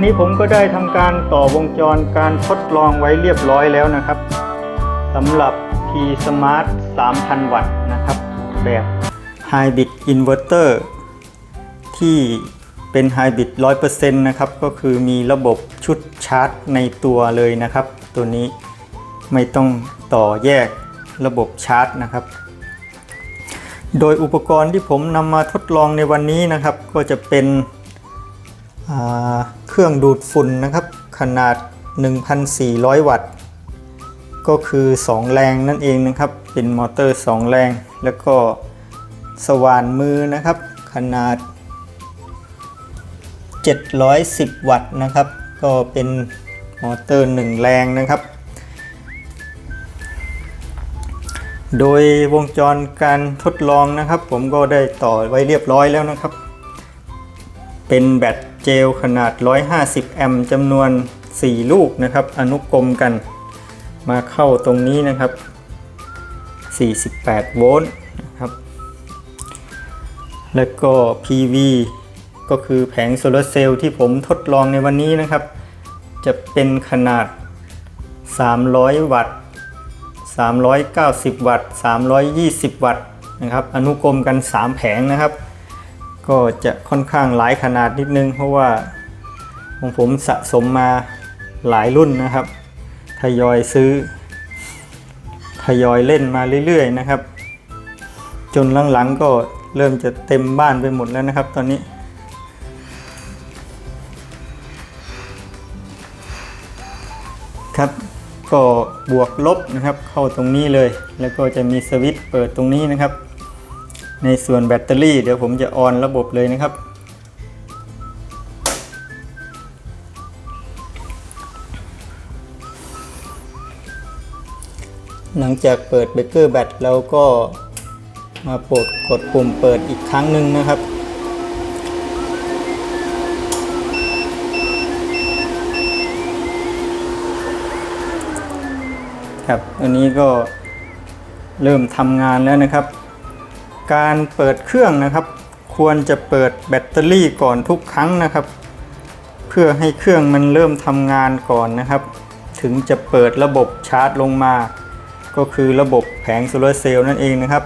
วันนี้ผมก็ได้ทำการต่อวงจรการทดลองไว้เรียบร้อยแล้วนะครับสำหรับ P Smart 3,000 วัตต์นะครับ แบบ Hybrid Inverter ที่เป็น Hybrid 100%นะครับ ก็คือมีระบบชุดชาร์จในตัวเลยนะครับ ตัวนี้ไม่ต้องต่อแยกระบบชาร์จนะครับ โดยอุปกรณ์ที่ผมนำมาทดลองในวันนี้นะครับ ก็จะเป็นอ่า เครื่องดูดฝุ่นนะครับ ขนาด 1,400 วัตต์ ก็คือ 2 แรงนั่นเองนะครับ เป็นมอเตอร์ 2 แรง แล้วก็สว่านมือนะครับ ขนาด 710 วัตต์นะครับ ก็เป็นมอเตอร์ 1 แรงนะครับ โดยวงจรการทดลองนะครับ ผมก็ได้ต่อไว้เรียบร้อยแล้วนะครับ เป็นแบต เจลขนาด 150 แอมป์จำนวน 4 ลูกนะครับ อนุกรมกันมาเข้าตรงนี้นะครับ 48 โวลต์นะครับ แล้วก็ PV ก็คือแผงโซลาร์เซลล์ที่ผมทดลองในวันนี้นะครับ จะเป็นขนาด 300 วัตต์ 390 วัตต์ 320 วัตต์นะครับ อนุกรมกัน 3 แผงนะครับ ก็จะค่อนข้างหลายขนาดนิดนึง เพราะว่าของผมสะสมมาหลายรุ่นนะครับ ทยอยซื้อ ทยอยเล่นมาเรื่อยๆนะครับ จนหลังๆก็เริ่มจะเต็มบ้านไปหมดแล้วนะครับ ตอนนี้ ครับก็บวกลบนะครับเข้าตรงนี้เลย แล้วก็จะมีสวิตช์เปิดตรงนี้นะครับ ในส่วนแบตเตอรี่เดี๋ยวผมจะออนระบบเลยนะครับ หลังจากเปิดเบเกอร์แบตเราก็มาปลดกดปุ่มเปิดอีกครั้งหนึ่งนะครับครับอันนี้ก็เริ่มทำงานแล้วนะครับ การเปิดเครื่องนะครับ ควรจะเปิดแบตเตอรี่ก่อนทุกครั้งนะครับ เพื่อให้เครื่องมันเริ่มทำงานก่อนนะครับ ถึงจะเปิดระบบชาร์จลงมา ก็คือระบบแผงโซลาร์เซลล์นั่นเองนะครับ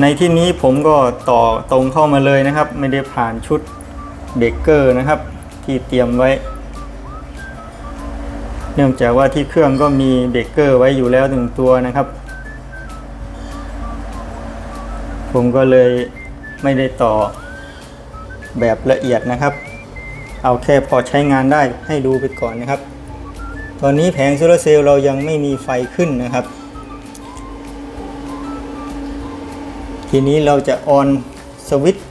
ในที่นี้ผมก็ต่อตรงเข้ามาเลยนะครับ ไม่ได้ผ่านชุดเบเกอร์นะครับ ที่เตรียมไว้เนื่องจากว่าที่เครื่องก็มีเบรกเกอร์ไว้อยู่แล้วหนึ่งตัวนะครับ ผมก็เลยไม่ได้ต่อแบบละเอียดนะครับ เอาแค่พอใช้งานได้ให้ดูไปก่อนนะครับ ตอนนี้แผงโซลาร์เซลล์เรายังไม่มีไฟขึ้นนะครับ ทีนี้เราจะออนสวิตช์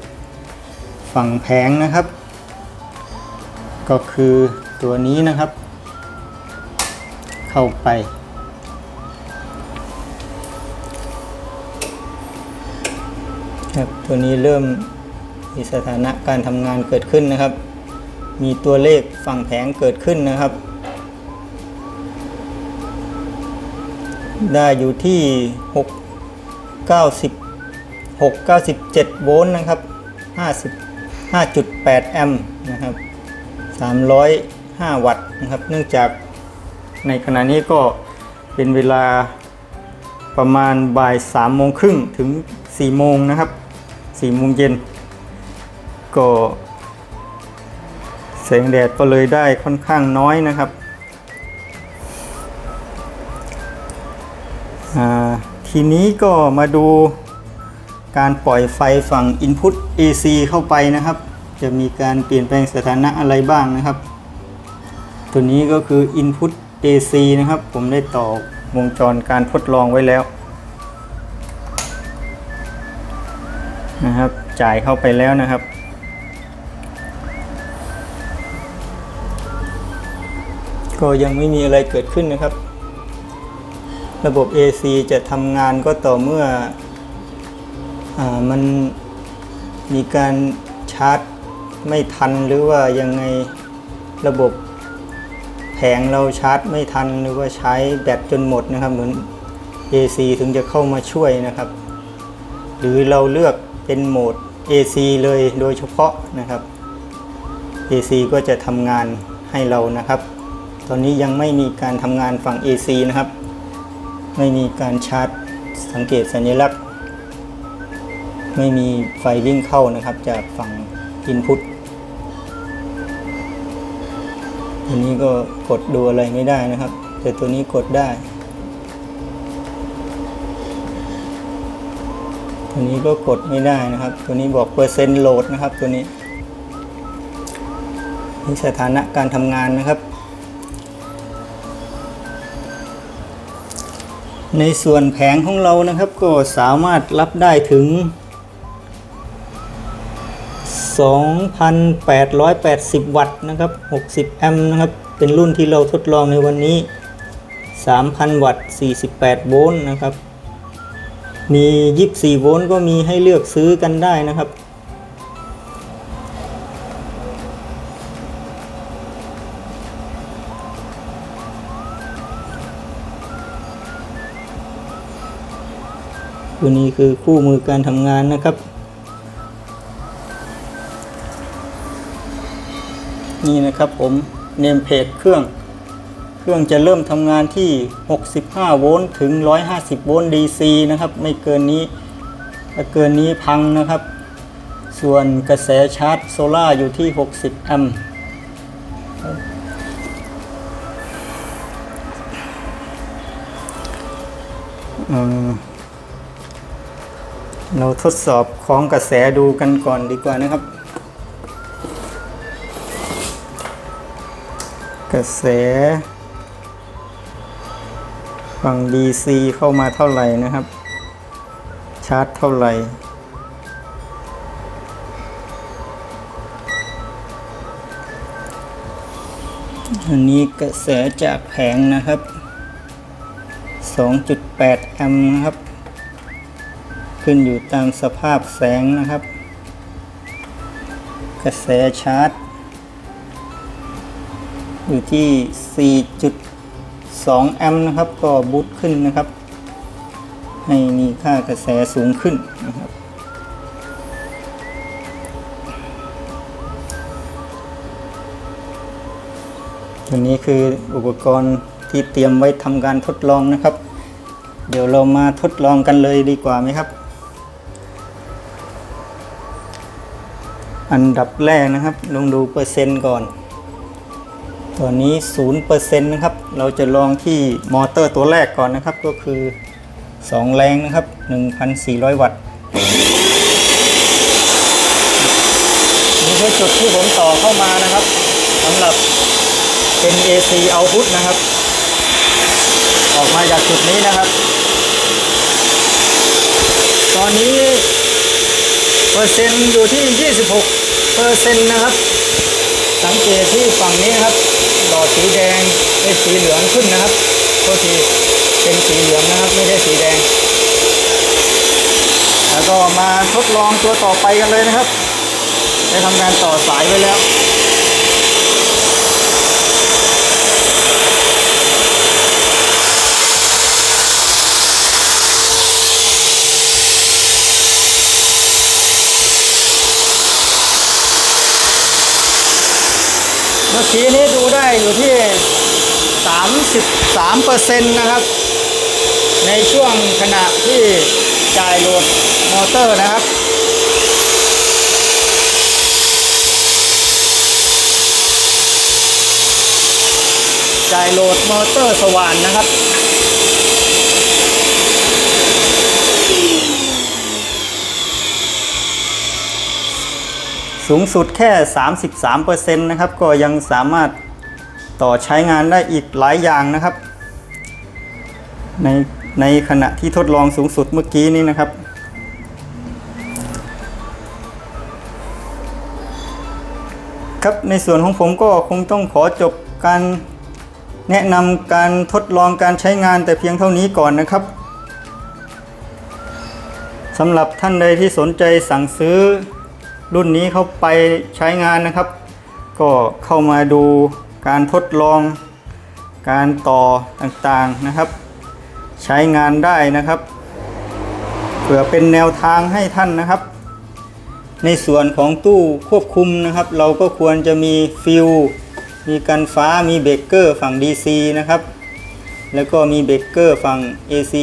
ฝั่งแผงนะครับ ก็คือตัวนี้นะครับ เข้าไป ครับตัวนี้เริ่มมีสถานะการทำงานเกิดขึ้นนะครับ มีตัวเลขฝั่งแผงเกิดขึ้นนะครับ ได้อยู่ที่6 90 6 97 โวลต์นะครับ50 5.8 แอมป์นะครับ 305 วัตต์นะครับ เนื่องจากในขณะนี้ก็เป็นเวลาประมาณบ่าย3โมงครึ่งถึง 4โมงนะครับ4โมงเย็นก็แสงแดดก็เลยได้ค่อนข้างน้อยนะครับทีนี้ก็มาดูการปล่อยไฟฝั่ง Input AC เข้าไปนะครับ จะมีการเปลี่ยนแปลงสถานะอะไรบ้างนะครับ ตัวนี้ก็คือ Input AC นะครับ ผมได้ต่อวงจรการทดลองไว้แล้ว นะครับ จ่ายเข้าไปแล้วนะครับ ก็ยังไม่มีอะไรเกิดขึ้นนะครับ ระบบ AC จะทำงานก็ต่อเมื่ออมันมีการชาร์จไม่ทันหรือว่ายังไงระบบแผงเราชาร์จไม่ทันหรือว่าใช้แบตจนหมดนะครับ เหมือน AC ถึงจะเข้ามาช่วยนะครับ หรือเราเลือก เป็นโหมด AC เลยโดยเฉพาะนะครับ AC ก็จะทำงานให้เรานะครับ ตอนนี้ยังไม่มีการทำงานฝั่ง AC นะครับ ไม่มีการชาร์จสังเกตสัญลักษณ์ ไม่มีไฟวิ่งเข้านะครับจากฝั่ง Input ตัวนี้ก็กดดูอะไรไม่ได้นะครับ แต่ตัวนี้กดได้ ตัวนี้ก็กดไม่ได้นะครับ ตัวนี้บอกเปอร์เซ็นต์โหลดนะครับ ตัวนี้นี่สถานะการทำงานนะครับ ในส่วนแผงของเรานะครับก็สามารถรับได้ถึง 2,880 วัตต์นะครับ 60 แอมป์นะครับ เป็นรุ่นที่เราทดลองในวันนี้ 3,000 วัตต์ 48 โวลต์นะครับ มี 24 โวลต์ก็มีให้เลือกซื้อกันได้นะครับ ตัวนี้คือคู่มือการทำงานนะครับ นี่นะครับผมเนมเพจเครื่อง เครื่องจะเริ่มทำงานที่ 65 โวลต์ถึง 150 โวลต์ DC นะครับ ไม่เกินนี้ถ้าเกินนี้พังนะครับ ส่วนกระแสชาร์จโซล่าอยู่ที่ 60 แอมป์เอ่อเราทดสอบของกระแสดูกันก่อนดีกว่านะครับ กระแส ฝั่ง DC เข้ามาเท่าไหร่นะครับ ชาร์จเท่าไหร่ อันนี้กระแสจากแผงนะครับ 2.8 แอมป์นะครับ ขึ้นอยู่ตามสภาพแสงนะครับ กระแสชาร์จ อยู่ที่ 2 แอมป์นะครับ ก็บูตขึ้นนะครับ ให้มีค่ากระแสสูงขึ้นนะครับ ตัวนี้คืออุปกรณ์ที่เตรียมไว้ทำการทดลองนะครับ เดี๋ยวเรามาทดลองกันเลยดีกว่าไหมครับ อันดับแรกนะครับ ลองดูเปอร์เซ็นต์ก่อน ตัวนี้ 0%นะครับ เราจะลองที่มอเตอร์ตัวแรกก่อนนะครับ ก็คือ 2 แรงนะครับ 1,400 วัตต์นี่คือจุดที่ผมต่อเข้ามานะครับสำหรับเป็น AC output นะครับ ออกมาจากจุดนี้นะครับ ตอนนี้ เปอร์เซ็นต์อยู่ที่ 26เปอร์เซ็นต์นะครับ สังเกตที่ฝั่งนี้นะครับหลอดสีแดงเป็นสีเหลืองขึ้นนะครับโทษทีเป็นสีเหลืองนะครับไม่ได้สีแดง แล้วก็มาทดลองตัวต่อไปกันเลยนะครับ ได้ทำการต่อสายไว้แล้ว เมื่อกี้นี้ดูได้อยู่ที่ 33เปอร์เซ็นต์นะครับ ในช่วงขณะที่จ่ายโหลดมอเตอร์นะครับจ่ายโหลดมอเตอร์สว่านนะครับ สูงสุดแค่ 33%นะครับ ก็ยังสามารถ ต่อใช้งานได้อีกหลายอย่างนะครับ ในในขณะที่ทดลองสูงสุดเมื่อกี้นี้นะครับ ครับในส่วนของผมก็คงต้องขอจบการแนะนำการทดลองการใช้งานแต่เพียงเท่านี้ก่อนนะครับสำหรับท่านใดที่สนใจสั่งซื้อรุ่นนี้เข้าไปใช้งานนะครับ ก็เข้ามาดู การทดลองการต่อต่างๆนะครับ ใช้งานได้นะครับเผื่อเป็นแนวทางให้ท่านนะครับ ในส่วนของตู้ควบคุมนะครับ เราก็ควรจะมีฟิวมีกันฟ้ามีเบรกเกอร์ฝั่ง DC นะครับ แล้วก็มีเบรกเกอร์ฝั่ง AC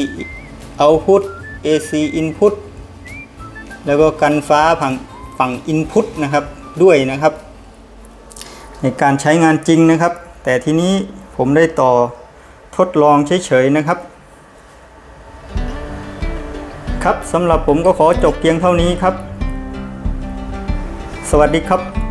output AC input แล้วก็กันฟ้าฝั่งฝั่ง input นะครับด้วยนะครับ ในการใช้งานจริงนะครับ แต่ทีนี้ผมได้ต่อทดลองเฉยๆนะครับ ครับสำหรับผมก็ขอจบเพียงเท่านี้ครับ สวัสดีครับ